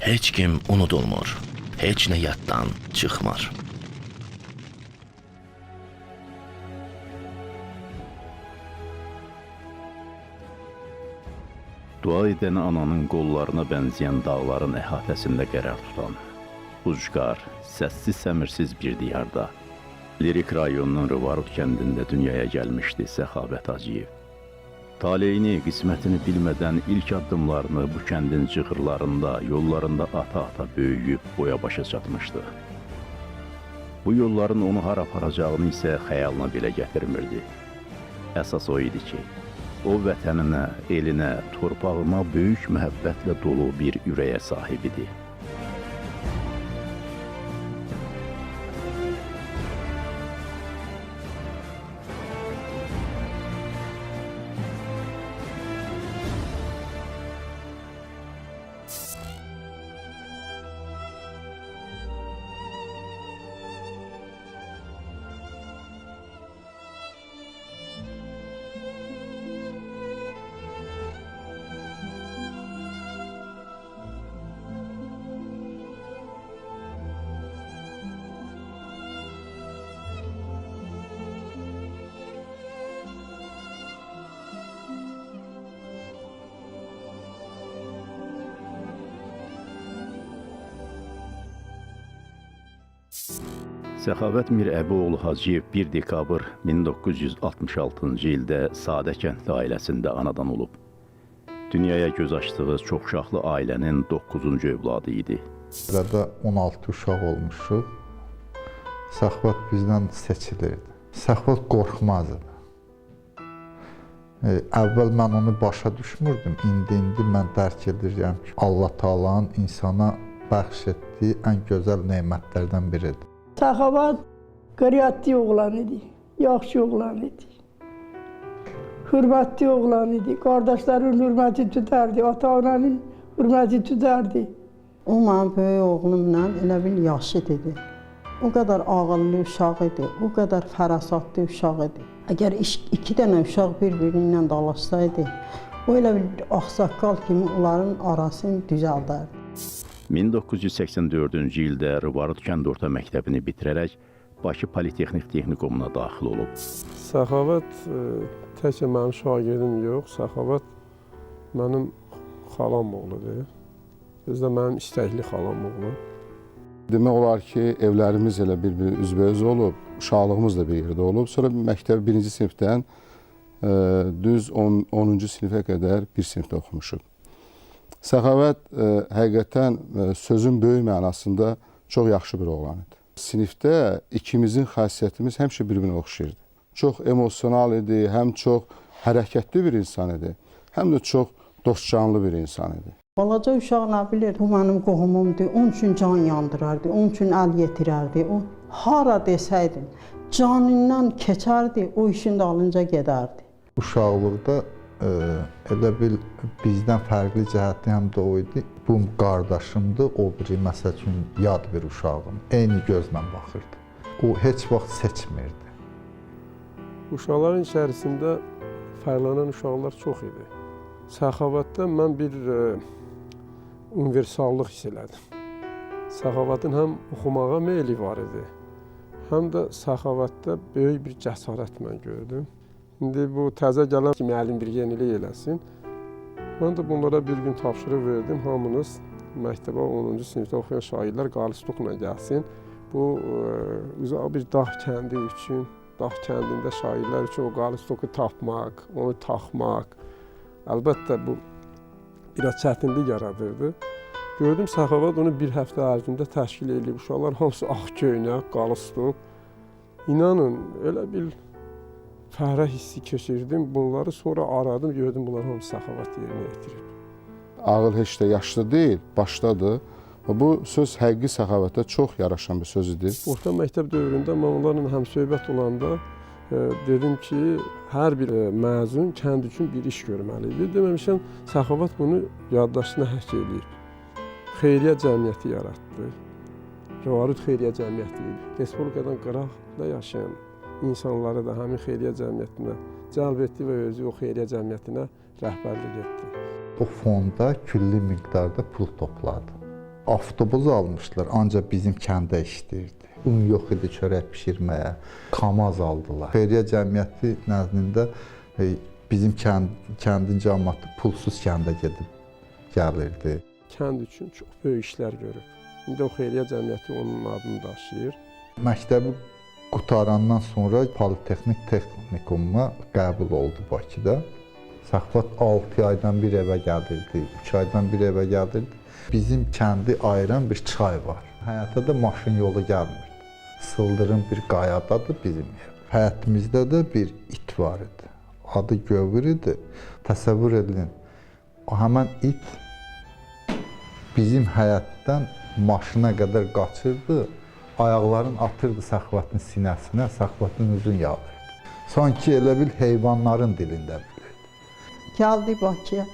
Heç kim unudulmur. Heç nə yaddan çıxmır. Dua edən ananın qollarına bənzəyən dağların əhatəsində qərar tutan, ucqar, səssiz səmirsiz bir diyarda, Lirik rayonunun Rıvarut kəndində dünyaya gəlmişdi Səxavət Hacıyev. Taleyini, qismətini bilmədən ilk addımlarını bu kəndin cığırlarında, yollarında ata-ata böyüyüb boya başa çatmışdı. Bu yolların onu hara aparacağını isə xəyalına belə gətirmirdi. Əsas o idi ki, o vətəninə, elinə, torpağına böyük məhəbbətlə dolu bir ürəyə sahib. Səxavət Mir Əbioğlu Hacıyev 1 dekabr 1966-cı ildə Sadə kəndli ailəsində anadan olub. Dünyaya göz açdığı çoxuşaqlı ailənin 9-cu övladı idi. Burada 16 uşaq olmuşuq. Səxvat bizdən seçilirdi. Səxvat qorxmazdı. E, əvvəl mən onu başa düşmürdüm. İndi indi mən dərk edirəm ki, Allah Taala'nın insana bəxş etdiyi ən gözəl nemətlərdən biridir. Səxavat qeyriyyətli oğlan idi, yaxşı oğlan idi. Hörmətli oğlan idi. Qardaşların hörməti tutardı, ata-ananın hörməti tutardı. O mənim böyük oğlumla elə bil yaşı dedi. O qədər ağıllı uşaq idi, o qədər fərasatlı uşaq idi. Əgər iki dənə uşaq bir-biri dalaşsaydı, o elə bir ağsaqqal kimi onların arasını düzəldərdi. 1984-cü ildə Rıvarut kənd orta məktəbini bitirərək Bakı Politexnik Texnikumuna daxil olub. Səxavət e, təkcə mənim şagirdim yox, Səxavət mənim xalam oğludur. Özü də mənim istəkli xalam oğlu. Demək olar ki, evlərimiz elə bir-bir üzbəüz olub, uşaqlığımız da bir yerdə olub. Sonra məktəb 1-ci sinifdən e, düz 10 10-cu sinifə qədər bir sinifdə oxumuşuq. Səxavət e, həqiqətən e, sözün böyük mənasında çox yaxşı bir oğlan idi. Sinifdə ikimizin xasiyyətimiz həmişə bir-birinə oxşayırdı. Çox emosional idi, həm çox hərəkətli bir insan idi, həm də çox dostcanlı bir insan idi. Balaca uşaq nə bilir, bu mənim qohumumdur, onun üçün can yandırardı, onun üçün əl yetirərdi. O hara desəydin, canından keçərdi, o işin dalınca gedərdi. Uşaqlıqda elə bil bizdən fərqli cəhəti həm də o idi. Bu qardaşımdır, o biri məsəl üçün yad bir uşağım. Eyni gözlə baxırdı. O heç vaxt seçmirdi. Uşaqların içərisində fərqlənən uşaqlar çox idi. Səxavətdə mən bir universallıq hiss elədim. Səxavətin həm oxumağa meyli var idi, həm də Səxavətdə böyük bir cəsarət mən gördüm. İndi bu təzə gələn ki, müəllim bir yenilik eləsin. Mən də bunlara bir gün tapşırıq verdim. Hamınız məktəbə 10-cu sinifdə oxuyan şagirdlər qalstukla gəlsin. Bu e, uzaq bir dağ kəndi üçün, dağ kəndində şagirdlər üçün o qalstoku tapmaq, onu taxmaq əlbəttə bu biraz çətinlik yaradırdı. Gördüm Səxavət onu bir həftə ərzində təşkil edib. Uşaqlar hamısı ağ köynək, qalstuk. İnanın, elə bil fəhrə hissi keçirdim. Bunları sonra aradım, gördüm bunlar hamısı Səxavət yerinə yetirib. Ağıl heç də yaşlı deyil, başdadır. Bu söz həqiqi səxavətə çox yaraşan bir söz idi. Orta məktəb dövründə mən onlarla həmsöhbət olanda e, dedim ki, hər bir e, məzun kənd üçün bir iş görməlidir. Deməmişəm, Səxavət bunu yaddaşına həkk eləyib. Xeyriyyə cəmiyyəti yaratdı. Rəvarut Xeyriyyə Cəmiyyəti Respublikadan qıraqda yaşayan insanları da həmin xeyriyyə cəmiyyətinə cəlb etdi və özü o xeyriyyə cəmiyyətinə rəhbərlik etdi. O fonda külli miqdarda pul topladı. avtobus almışlar, ancaq bizim kəndə işləyirdi. Un yox idi çörək bişirməyə. Kamaz aldılar. Xeyriyyə cəmiyyəti nəzdində e, bizim kənd, kəndin cəmiyyəti pulsuz kəndə gedib gəlirdi. Kənd üçün çox böyük işlər görüb. İndi o xeyriyyə cəmiyyəti onun adını daşıyır. Məktəbi qutarandan sonra Politexnik Texnikumuna qəbul oldu Bakıda. Səxavat 6 aydan bir evə gəlirdi, 3 aydan bir evə gəlirdi. Bizim kəndi ayıran bir çay var. Həyata da maşın yolu gəlmir. Sıldırım bir qayadadır bizim ev. Həyətimizdə də bir it var idi. Adı Gövür idi. Təsəvvür edin. O həmin it bizim həyətdən maşına qədər qaçırdı. Ayaqlarını atırdı Səxavətin sinəsinə, Səxavətin üzün yağdırdı. Sanki elə bil heyvanların dilində bilirdi. Gəldi Bakıya.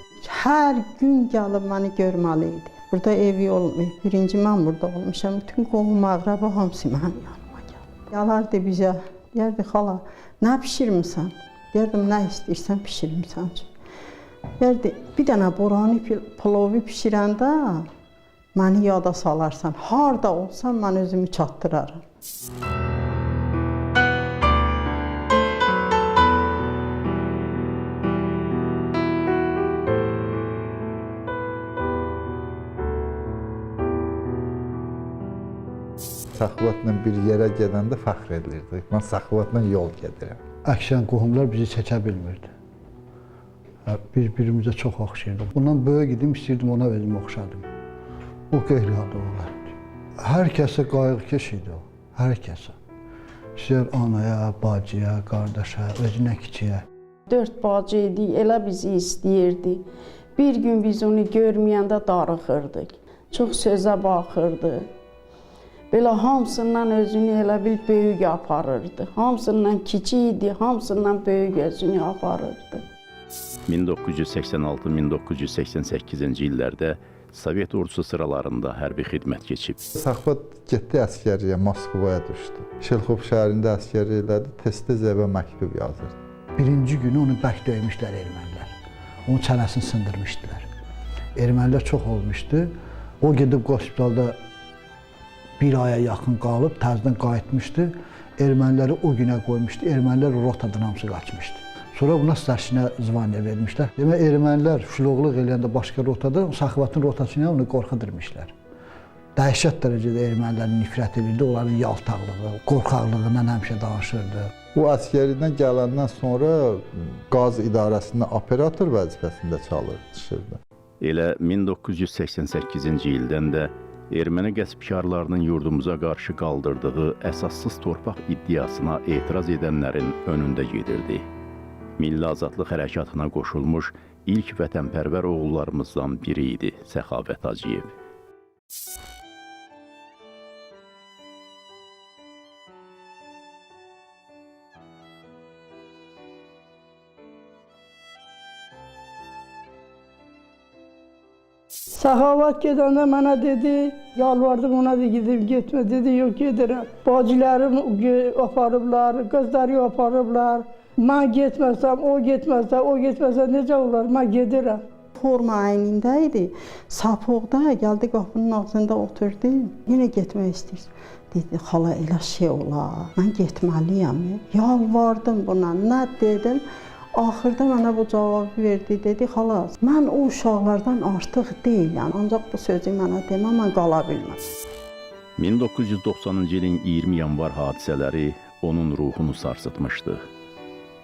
Hər gün gəlib məni görməli. Burada evi olmayıb. Birinci mən burada olmuşam. Bütün qohum əqrəba hamısı mənim yanıma gəldi. Gələrdi bizə. Deyərdi xala, nə bişirmisən? Deyərdim nə istəyirsən bişirim sən üçün. Deyərdi bir dənə borani pil- plovu bişirəndə məni yada salarsan. Harda olsan mən özümü çatdıraram. Səxavətlə bir yerə gedəndə fəxr edilirdi. Mən Səxavətlə yol gedirəm. Əksən qohumlar bizi çəkə bilmirdi. Hə, Bir-birimizə çox oxşayırdıq. Bundan böyük idim, istəyirdim ona özümü oxşadım. O qeyri-adi olardı. Hər kəsə qayğıkeş idi o, hər kəsə. İstəyir anaya, bacıya, qardaşa, özünə kiçiyə. Dörd bacı idi, elə bizi istəyirdi. Bir gün biz onu görməyəndə darıxırdıq. Çox sözə baxırdı. Belə hamısından özünü elə bil böyük aparırdı. Hamısından kiçik idi, hamısından böyük özünü aparırdı. 1986-1988-ci illərdə Sovet ordusu sıralarında hərbi xidmət keçib. Səxavət getdi əskəriyə, Moskvaya düşdü. Şelxov şəhərində əskəri elədi, tez-tez evə məktub yazırdı. Birinci günü onu bərk döymüşlər ermənilər. Onun çənəsini sındırmışdılar. Ermənilər çox olmuşdu. O gedib hospitalda bir aya yaxın qalıb, təzədən qayıtmışdı. Erməniləri o günə qoymuşdu. Ermənilər rotadan hamısı qaçmışdı. Sonra buna starşina zvaniya vermişlər. Demək ermənilər şloqluq eləyəndə başqa rotada, Saxavatın rotası ilə onu qorxudurmuşlar. Dəhşət dərəcədə ermənilərin nifrət edirdi, onların yaltaqlığı, qorxaqlığından həmişə danışırdı. O əskəridən gələndən sonra qaz idarəsində operator vəzifəsində çalışırdı. Elə 1988-ci ildən də erməni qəsbkarlarının yurdumuza qarşı qaldırdığı əsassız torpaq iddiasına etiraz edənlərin önündə gedirdi. Milli azadlıq hərəkatına qoşulmuş ilk vətənpərvər oğullarımızdan biri idi Səxavət Hacıyev. Səxavət gedəndə mənə dedi, yalvardım ona da gedib getmə dedi, yox gedirəm. Bacılarım aparıblar, qızları aparıblar. Mən getməsəm, o getməsə, o getməsə necə olar? Mən gedirəm. Forma əynində idi. Sapoqda gəldi qapının ağzında oturdu. Yenə getmək istəyir. Dedi, xala elə şey olar. Mən getməliyəm. Yalvardım buna. Nə dedim? Axırda mənə bu cavabı verdi. Dedi, xala, mən o uşaqlardan artıq deyiləm. Ancaq bu sözü mənə demə, mən qala bilməm. 1990-cı ilin 20 yanvar hadisələri onun ruhunu sarsıtmışdı.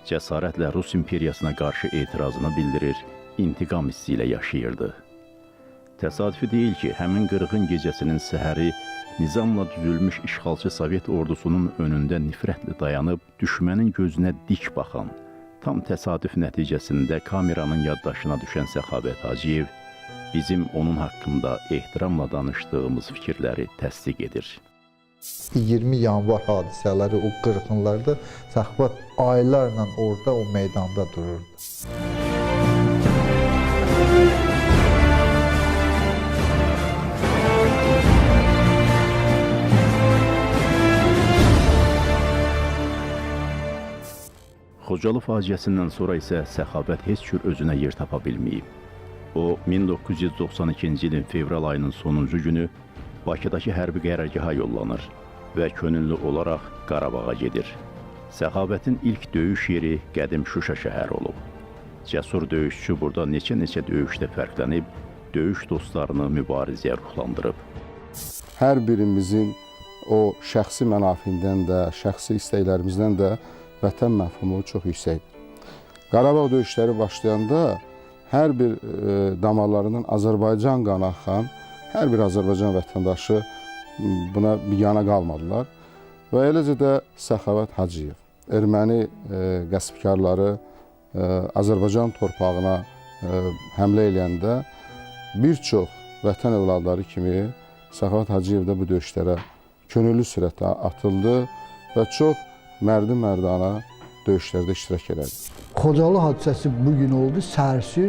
Cəsarətlə Rus imperiyasına qarşı etirazını bildirir, intiqam hissi ilə yaşayırdı. Təsadüfi deyil ki, həmin qırğın gecəsinin səhəri nizamla düzülmüş işğalçı Sovet ordusunun önündə nifrətlə dayanıb düşmənin gözünə dik baxan, tam təsadüf nəticəsində kameranın yaddaşına düşən Səxavət Hacıyev bizim onun haqqında ehtiramla danışdığımız fikirləri təsdiq edir. 20 yanvar hadisələri o qırğınlarda Səxavət aylarla orada o meydanda dururdu. Xocalı faciəsindən sonra isə Səxavət heç cür özünə yer tapa bilməyib. O 1992-ci ilin fevral ayının sonuncu günü Bakıdakı hərbi qərargaha yollanır və könüllü olaraq Qarabağa gedir. Səxavətin ilk döyüş yeri qədim Şuşa şəhəri olub. Cəsur döyüşçü burada neçə-neçə döyüşdə fərqlənib, döyüş dostlarını mübarizəyə ruhlandırıb. Hər birimizin o şəxsi mənafiindən də, şəxsi istəklərimizdən də vətən məfhumu çox yüksəkdir. Qarabağ döyüşləri başlayanda hər bir e, damarlarından Azərbaycan qanı axan hər bir Azərbaycan vətəndaşı buna biyana qalmadılar. Və eləcə də Səxavət Hacıyev erməni e, qəsbkarları e, Azərbaycan torpağına e, həmlə eləyəndə bir çox vətən övladları kimi Səxavət Hacıyev də bu döyüşlərə könüllü sürətlə atıldı və çox mərdi-mərdana döyüşlərdə iştirak elədi. Xocalı hadisəsi bu gün oldu, səhərsi.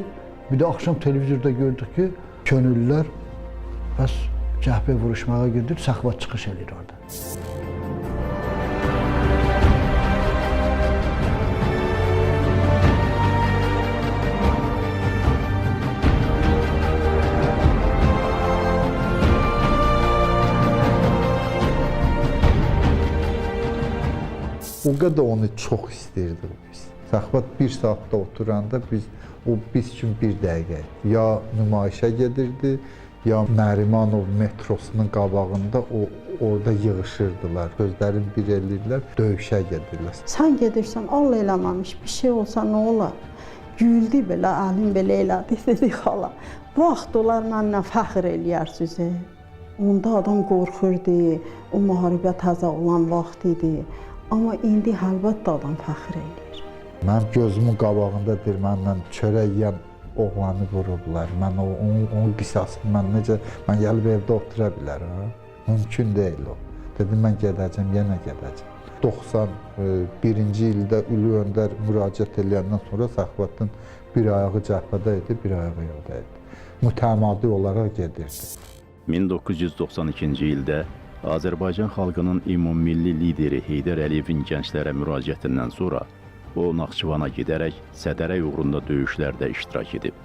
Bir də axşam televizorda gördük ki, könüllülər bəs cəhbə vuruşmağa gedir, Səxavat çıxış edir orada. O qədər onu çox istəyirdik biz. Səxavat bir saatda oturanda biz o biz üçün bir dəqiqə ya nümayişə gedirdi, ya Nərimanov metrosunun qabağında o orada yığışırdılar. Gözlərini bir eləyirdilər, döyüşə gedirlər. Sən gedirsən, Allah eləməmiş bir şey olsa nə olar? Güldü belə, əlim belə elədi, dedi xala. Vaxt olar mənlə fəxr eləyərsiniz. e? Onda adam qorxurdu, o müharibə təzə olan vaxt idi. Amma indi əlbəttə adam fəxr eləyir. Mənim gözümün qabağında deyir, mənlə çörək yeyən oğlanı vurublar. Mən o onun, onun qisasını mən necə mən gəlib evdə otura bilərəm? Mümkün deyil o. Dedim mən gedəcəm, yenə gedəcəm. 91-ci ildə Ulu Öndər müraciət edəndən sonra Səxavatın bir ayağı cəbhədə idi, bir ayağı evdə idi. Mütəmadi olaraq gedirdi. 1992-ci ildə Azərbaycan xalqının ümummilli lideri Heydər Əliyevin gənclərə müraciətindən sonra o Naxçıvana gedərək Sədərək uğrunda döyüşlərdə iştirak edib.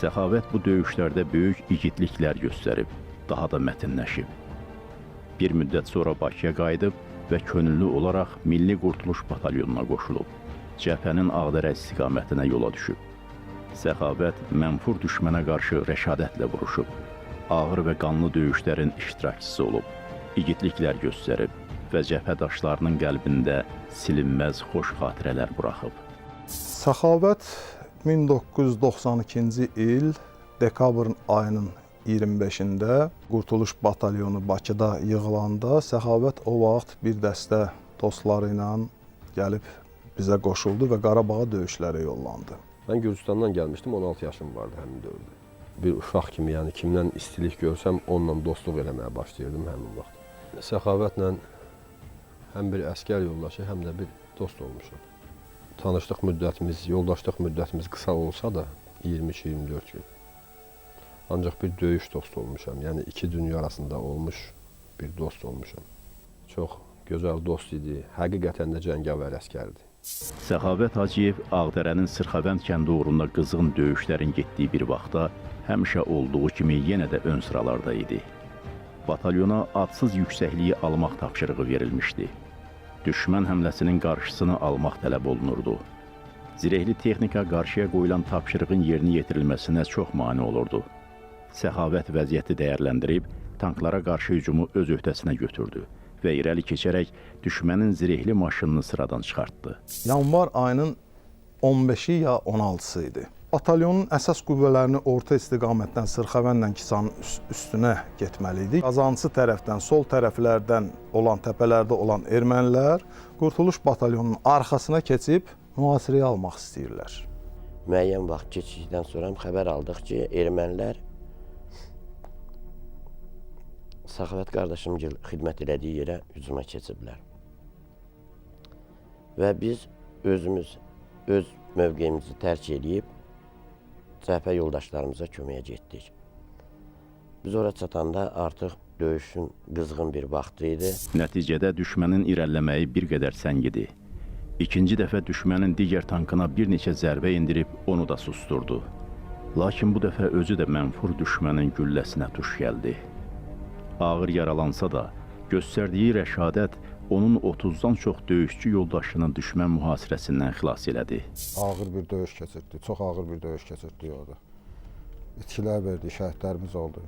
Səxavət bu döyüşlərdə böyük igidliklər göstərib, daha da mətinləşib. Bir müddət sonra Bakıya qayıdıb və könüllü olaraq Milli Qurtuluş Batalyonuna qoşulub. Cəbhənin Ağdərə istiqamətinə yola düşüb. Səxavət mənfur düşmənə qarşı rəşadətlə vuruşub. Ağır və qanlı döyüşlərin iştirakçısı olub. İgidliklər göstərib və cəbhədaşlarının qəlbində silinməz xoş xatirələr buraxıb. Səxavət 1992-ci il dekabrın ayının 25-də Qurtuluş batalyonu Bakıda yığılanda Səxavət o vaxt bir dəstə dostları ilə gəlib bizə qoşuldu və Qarabağa döyüşlərə yollandı. Mən Gürcüstandan gəlmişdim, 16 yaşım vardı həmin dövrdə. Bir uşaq kimi, yəni kimdən istilik görsəm, onunla dostluq eləməyə başlayırdım həmin vaxt. Səxavətlə həm bir əskər yoldaşı, həm də bir dost olmuşam. Tanışlıq müddətimiz, yoldaşlıq müddətimiz qısa olsa da 23-24 gün. Ancaq bir döyüş dostu olmuşam. Yəni iki dünya arasında olmuş bir dost olmuşam. Çox gözəl dost idi. Həqiqətən də cəngavər əskərdi. Səxavət Hacıyev Ağdərənin Sırxavənd kəndi uğrunda qızğın döyüşlərin getdiyi bir vaxtda həmişə olduğu kimi yenə də ön sıralarda idi. Batalyona adsız yüksəkliyi almaq tapşırığı verilmişdi. Düşmən həmləsinin qarşısını almaq tələb olunurdu. Zirehli texnika qarşıya qoyulan tapşırığın yerinə yetirilməsinə çox mane olurdu. Səxavət vəziyyəti dəyərləndirib tanklara qarşı hücumu öz öhdəsinə götürdü və irəli keçərək düşmənin zirehli maşınını sıradan çıxartdı. Yanvar ayının 15-i ya 16-sı idi. Batalyonun əsas qüvvələrini orta istiqamətdən Sırxavənlə Kisanın üst- üstünə getməli idi. Qazancı tərəfdən, sol tərəflərdən olan təpələrdə olan ermənilər Qurtuluş batalyonunun arxasına keçib mühasirəyə almaq istəyirlər. müəyyən vaxt keçdikdən sonra xəbər aldıq ki, ermənilər Səxavət qardaşım xidmət elədiyi yerə hücuma keçiblər. Və biz özümüz öz mövqeyimizi tərk edib cəbhə yoldaşlarımıza köməyə getdik. Biz ora çatanda artıq döyüşün qızğın bir vaxtı idi. Nəticədə düşmənin irəliləməyi bir qədər səngidi. İkinci dəfə düşmənin digər tankına bir neçə zərbə endirib onu da susturdu. Lakin bu dəfə özü də mənfur düşmənin gülləsinə tuş gəldi. Ağır yaralansa da, göstərdiyi rəşadət onun 30-dan çox döyüşçü yoldaşını düşmən mühasirəsindən xilas elədi. Ağır bir döyüş keçirdi. Çox ağır bir döyüş keçirdi orada. İtkilər verdi, şəhidlərimiz oldu.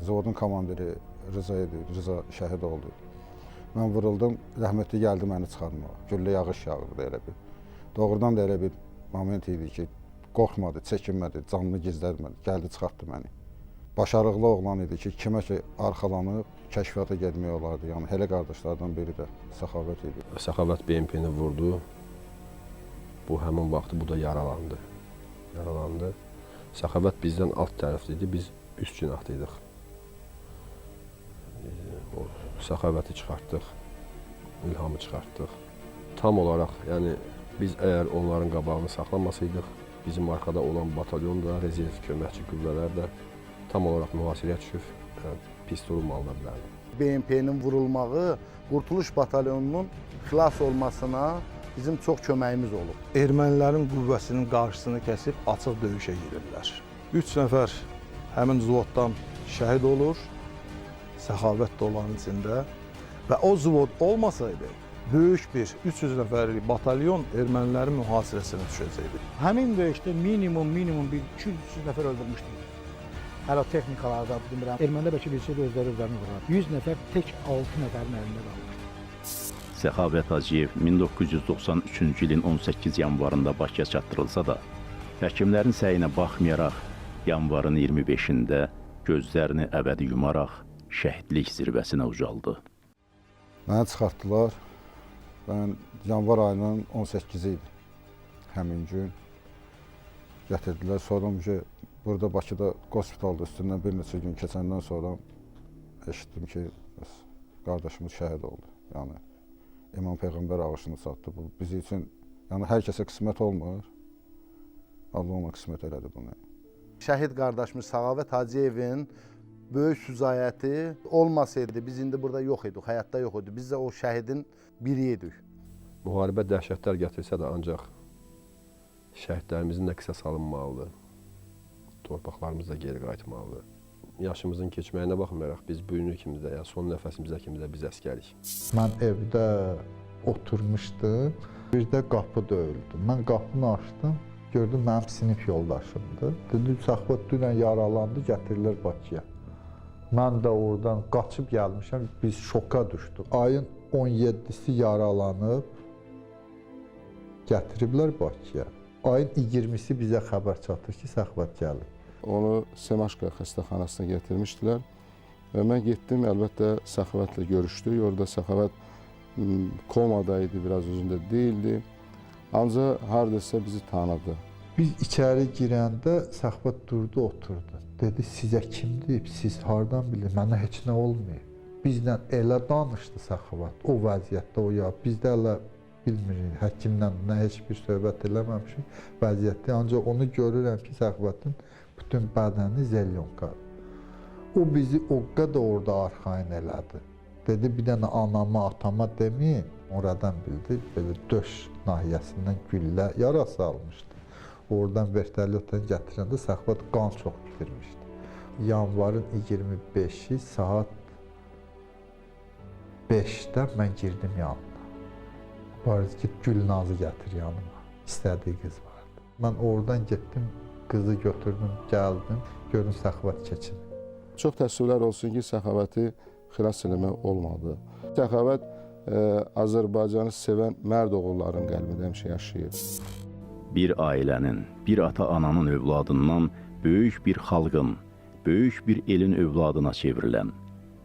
Zavodun komandiri Rıza idi. Rıza şəhid oldu. Mən vuruldum, rəhmətli gəldi məni çıxarmağa. Güllə yağış yağırdı elə bir. Doğrudan da elə bir moment idi ki, qorxmadı, çəkinmədi, canını gizlətmədi. Gəldi çıxartdı məni. Başarıqlı oğlan idi ki, kimə ki arxalanıb kəşfiyyata getmək olardı. Yəni hələ qardaşlardan biri də Səxavət idi. Səxavət BMP-ni vurdu. Bu həmin vaxtı bu da yaralandı. Yaralandı. Səxavət bizdən alt tərəfdə idi, biz üst cinahdaydıq. Ee, O Səxavəti çıxartdıq. İlhamı çıxartdıq. Tam olaraq, yəni biz əgər onların qabağını saxlamasaydıq, bizim arxada olan batalyon da, rezerv köməkçi qüvvələr də tam olaraq mühasirəyə düşüb yəni, pis durum alına bilərdi. BMP-nin vurulmağı Qurtuluş batalyonunun xilas olmasına bizim çox köməyimiz olub. Ermənilərin qüvvəsinin qarşısını kəsib açıq döyüşə girirlər. 3 nəfər həmin zvoddan şəhid olur. Səxavət də onların içində və o zvod olmasaydı böyük bir 300 nəfərlik batalyon ermənilərin mühasirəsinə düşəcəkdi. Həmin döyüşdə minimum minimum bir 200 nəfər öldürmüşdük. Hələ texnikalarda bilmirəm. Ermənilər bəlkə bilsəydi özləri özlərini vururlar. 100 nəfər tək 6 nəfərin əlində qalmışdı. Səxavət Hacıyev 1993-cü ilin 18 yanvarında Bakıya çatdırılsa da, həkimlərin səyinə baxmayaraq yanvarın 25-də gözlərini əbədi yumaraq şəhidlik zirvəsinə ucaldı. Məni çıxartdılar. Mən yanvar ayının 18-i idi həmin gün. Gətirdilər. Sonra ki, burada Bakıda hospitalda üstündən bir neçə gün keçəndən sonra eşitdim ki, qardaşımız şəhid oldu. Yəni İmam Peyğəmbər ağışını satdı. Bu bizim üçün yəni hər kəsə qismət olmur. Allah ona qismət elədi bunu. Şəhid qardaşımız Səxavət Hacıyevin böyük süzayəti olmasaydı biz indi burada yox idik, həyatda yox idik. Biz də o şəhidin biri idik. Müharibə dəhşətlər gətirsə də ancaq şəhidlərimizin də qisas alınmalıdır. Torpaqlarımız da geri qayıtmalıdır. Yaşımızın keçməyinə baxmayaraq biz bugünü kimi də, ya son nəfəsimizə kimi də biz əskərik. Mən evdə oturmuşdum. Birdə qapı döyüldü. Mən qapını açdım. Gördüm mənim sinif yoldaşımdır. Dedi Səxavət dünən yaralandı, gətirirlər Bakıya. Mən də oradan qaçıb gəlmişəm. Biz şoka düşdük. Ayın 17-si yaralanıb gətiriblər Bakıya. Ayın 20-si bizə xəbər çatır ki, Səxavət gəlib. Onu Semaşka xəstəxanasına gətirmişdilər. Və mən getdim, əlbəttə Səxavətlə görüşdük. Orada Səxavət m, komada idi, biraz özündə deyildi. Ancaq hardasa bizi tanıdı. Biz içəri girəndə Səxavət durdu, oturdu. Dedi, sizə kim deyib, siz hardan bilir, mənə heç nə olmayıb. Bizlə elə danışdı Səxavət, o vəziyyətdə o ya, biz də elə bilmirik, həkimlə nə heç bir söhbət eləməmişik vəziyyətdə. Ancaq onu görürəm ki, Səxavətin bütün bədəni zelyonkadır. O bizi o qədər orada arxayın elədi. Dedi, bir dənə anama, atama deməyin. Oradan bildi, belə döş nahiyəsindən güllə yarası almışdı. Oradan vertolyotdan gətirəndə Səxavət qan çox bitirmişdi. Yanvarın 25-i saat 5-də mən girdim yanına. Bariz ki, Gülnazı gətir yanıma. İstədiyi qız vardı. Mən oradan getdim, qızı götürdüm, gəldim, görün Səxavət keçin. Çox təəssüflər olsun ki, Səxavəti xilas eləmək olmadı. Səxavət ə, Azərbaycanı sevən mərd oğulların qəlbində həmişə yaşayıb. Bir ailənin, bir ata-ananın övladından böyük bir xalqın, böyük bir elin övladına çevrilən,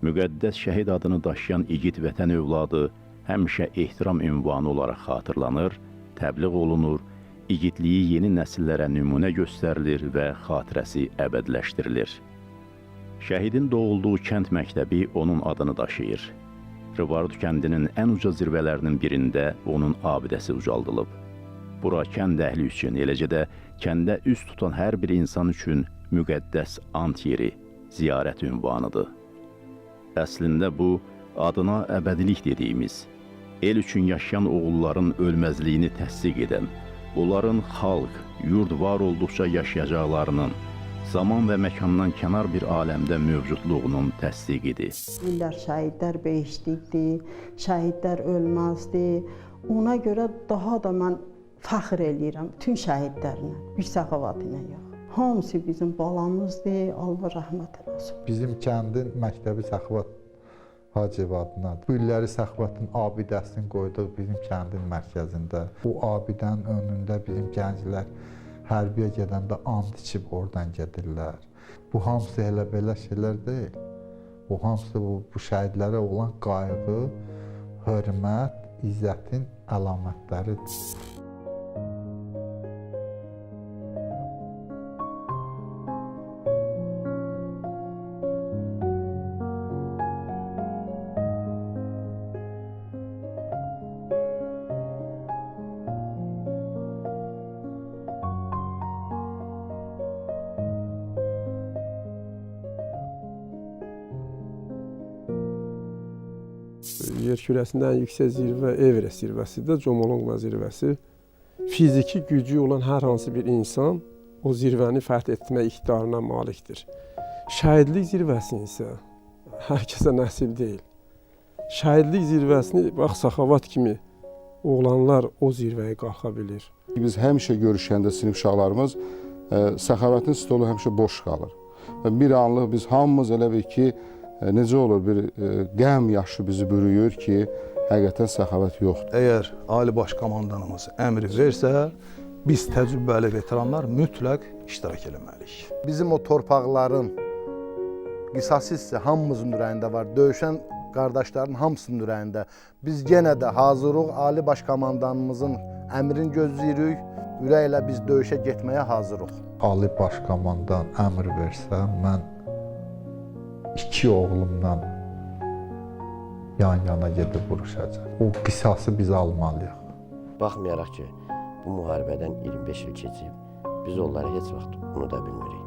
müqəddəs şəhid adını daşıyan igid vətən övladı həmişə ehtiram ünvanı olaraq xatırlanır, təbliğ olunur, igidliyi yeni nəsillərə nümunə göstərilir və xatirəsi əbədləşdirilir. Şəhidin doğulduğu kənd məktəbi onun adını daşıyır. Rıvardu kəndinin ən uca zirvələrinin birində onun abidəsi ucaldılıb. Bura kənd əhli üçün, eləcə də kəndə üz tutan hər bir insan üçün müqəddəs ant yeri, ziyarət ünvanıdır. Əslində bu adına əbədilik dediyimiz, el üçün yaşayan oğulların ölməzliyini təsdiq edən, onların xalq, yurd var olduqca yaşayacaqlarının, zaman və məkandan kənar bir aləmdə mövcudluğunun təsdiqidir. Deyirlər şəhidlər behiştlikdir, şəhidlər ölməzdi. Ona görə daha da mən fəxr eləyirəm bütün şəhidlərinə, bir səxavətinə yox. Hamısı bizim balamızdır, Allah rəhmət eləsin. Bizim kəndin məktəbi Səxavat Hacıyev adınadır. Bu illəri Səxavatın abidəsini qoyduq bizim kəndin mərkəzində. Bu abidənin önündə bizim gənclər hərbiyə gedəndə and içib oradan gedirlər. Bu hamısı elə belə şeylər deyil. Bu hamısı bu, bu şəhidlərə olan qayğı, hörmət, izzətin əlamətləridir. Yer kürəsində ən yüksək zirvə Everest zirvəsidir, Comolonqma zirvəsi. Fiziki gücü olan hər hansı bir insan o zirvəni fəth etmə iqtidarına malikdir. Şəhidlik zirvəsi isə hər kəsə nəsib deyil. Şəhidlik zirvəsini bax Saxavat kimi oğlanlar o zirvəyə qalxa bilir. Biz həmişə görüşəndə sinif uşaqlarımız ə, Səxavətin stolu həmişə boş qalır. Və bir anlıq biz hamımız elə bil ki, necə olur bir ə, qəm yaşı bizi bürüyür ki, həqiqətən səxavət yoxdur. Əgər Ali Baş Komandanımız əmri versə, biz təcrübəli veteranlar mütləq iştirak eləməliyik. Bizim o torpaqların qisası hissə hamımızın ürəyində var. Döyüşən qardaşların hamısının ürəyində. Biz yenə də hazırıq Ali Baş Komandanımızın əmrini gözləyirik. Ürəklə biz döyüşə getməyə hazırıq. Ali Baş Komandan əmr versə, mən iki oğlumdan yan-yana gedib vuruşacaq. O qisası biz almalıyıq. Baxmayaraq ki, bu müharibədən 25 il keçib, biz onları heç vaxt unuda bilmirik.